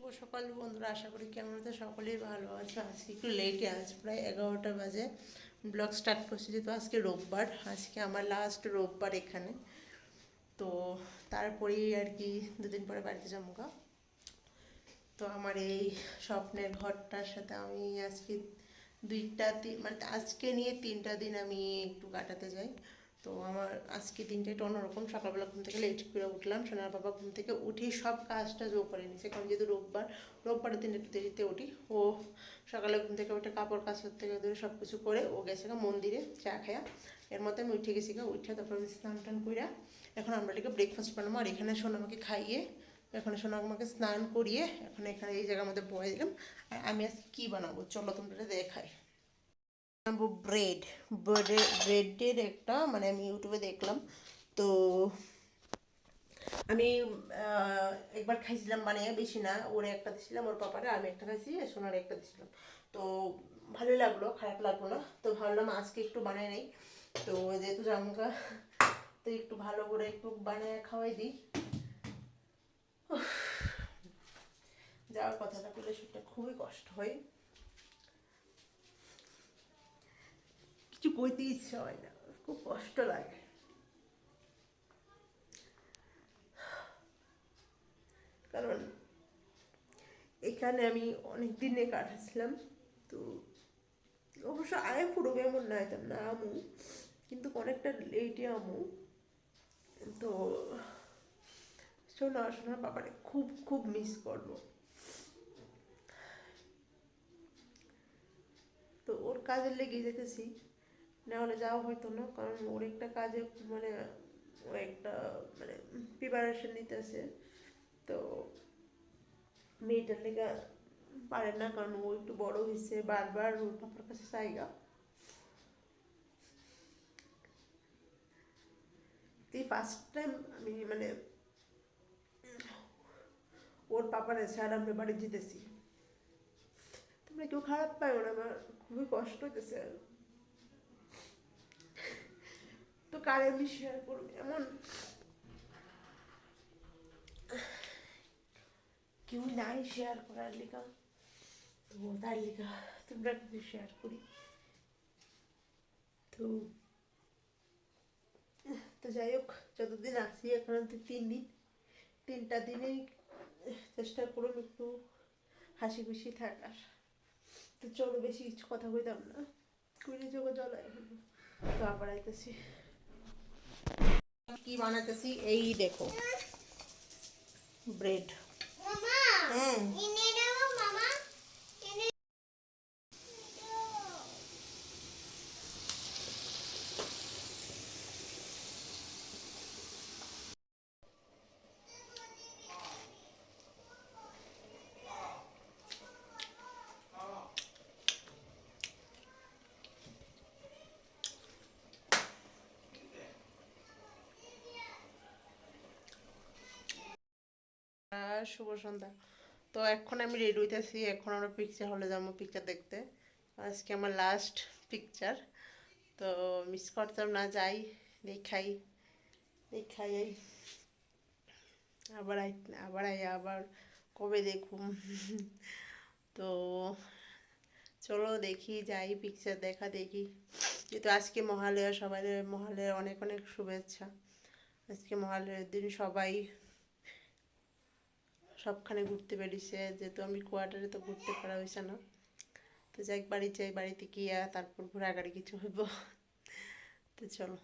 শুভ সকাল বন্ধুরা, আশা করি কেমন আছে? সকলেই ভালো আছে। আজকে একটু লেটে আজ প্রায় এগারোটা বাজে। ব্লগ স্টার্ট করছি যেহেতু আজকে রোববার, আজকে আমার লাস্ট রোববার এখানে। তো তারপরেই আর কি দুদিন পরে বাড়িতে গা। তো আমার এই স্বপ্নের ঘরটার সাথে আমি আজকে দুইটা তিন মানে আজকে নিয়ে তিনটা দিন আমি একটু কাটাতে যাই। তো আমার আজকে দিনটা একটু অন্যরকম। সকালবেলা ঘুম থেকে লেট করে উঠলাম, সোনার বাবা ঘুম থেকে উঠেই সব কাজটা জো করে নিছে। কারণ যেহেতু রোববার, রোববারের দিন একটু দেরিতে উঠি। ও সকালে ঘুম থেকে উঠে কাপড় কাচর থেকে ধরে সব কিছু করে ও গেছে মন্দিরে চা খায়া। এর মধ্যে আমি উঠে গেছি উঠে তারপর আমি স্নান টান কইরা এখন আমরা এটাকে ব্রেকফাস্ট বানাবো। আর এখানে সোনা আমাকে খাইয়ে, এখন সোনা আমাকে স্নান করিয়ে এখন এখানে এই জায়গার মধ্যে বয়ে দিলাম। আর আমি আজকে কী বানাবো? চলো তোমরা দেখাই। বানাবো ব্রেড ব্রেডের একটা মানে আমি ইউটিউবে দেখলাম, তো আমি একবার খাইছিলাম বানিয়ে বেশি না, ওর একটা দিছিলাম, ওর পাপারে আমি একটা খাইছি সোনার একটা দিছিলাম। তো ভালোই লাগল, খারাপ লাগল না, তো ভাবলাম আজকে একটু বানিয়ে নেই। তো যেহেতু জামকা, তো একটু ভালো করে একটু বানিয়ে খাওয়াই দিই। যাওয়ার কথাটা বলে সেটা খুবই কষ্ট হয়। কইতে ইচ্ছে হয় না। খুব কষ্ট লাগে। কারণ এখানে আমি অনেক দিনে কাটাচ্ছিলাম, তো অবশ্য আয় পুরো এমন না হইতাম না আমু, কিন্তু অনেকটা লেটে আমু। তো শোনা শোনা বাবারে খুব খুব মিস করব। তো ওর কাজে লেগে যেতেছি। না হলে যাওয়া হয়তো না, কারণ ওর একটা কাজে মানে ও একটা মানে প্রিপারেশন নিতেছে। তো মেয়েটার লেগে পারে না, কারণ ও একটু বড় হয়েছে বারবার ওর পাপার কাছে চাইগা। এই ফার্স্ট টাইম আমি মানে ওর পাপার ছাড়া আমরা বাড়ি যেতেছি। তোমরা কেউ খারাপ পাইও না, আমার খুবই কষ্ট হইতেছে। তো কারে আমি শেয়ার করব এমন। কেউ নাই শেয়ার করার লিখা। তো তার লিখা তোমরা কিন্তু শেয়ার করি। তো তো যাই হোক, যতদিন আসি এখন অব্দি তিন দিন। তিনটা দিনেই চেষ্টা করুন একটু হাসি খুশি থাকার। তো চলো বেশি কিছু কথা কইতাম না। কুড়ি যোগে জল তো আবার আইতেছি। কি বানাতেছি এই দেখো। ব্রেড। মামা হুম। শুভ সন্ধ্যা। তো এখন আমি রেডি হইতেছি, এখন আমরা পিকচার হলে যাব পিকচার দেখতে। আজকে আমার লাস্ট পিকচার তো মিস করতাম না, যাই, দেখাই দেখাই, এই। আবার আবার আই, আবার কবে দেখুম তো চলো দেখি, যাই পিকচার দেখা, দেখি। যেহেতু আজকে মহালয়া সবাই মহালয়ার অনেক অনেক শুভেচ্ছা। আজকে মহালয়ার দিন সবাই সবখানে ঘুরতে বেরিয়েছে, যেহেতু আমি কোয়ার্টারে তো ঘুরতে পারা হয়েছে না। তো যাই বাড়ি যাই, বাড়িতে গিয়ে তারপর ঘোরাঘাড়ি কিছু হইব। তো চলো।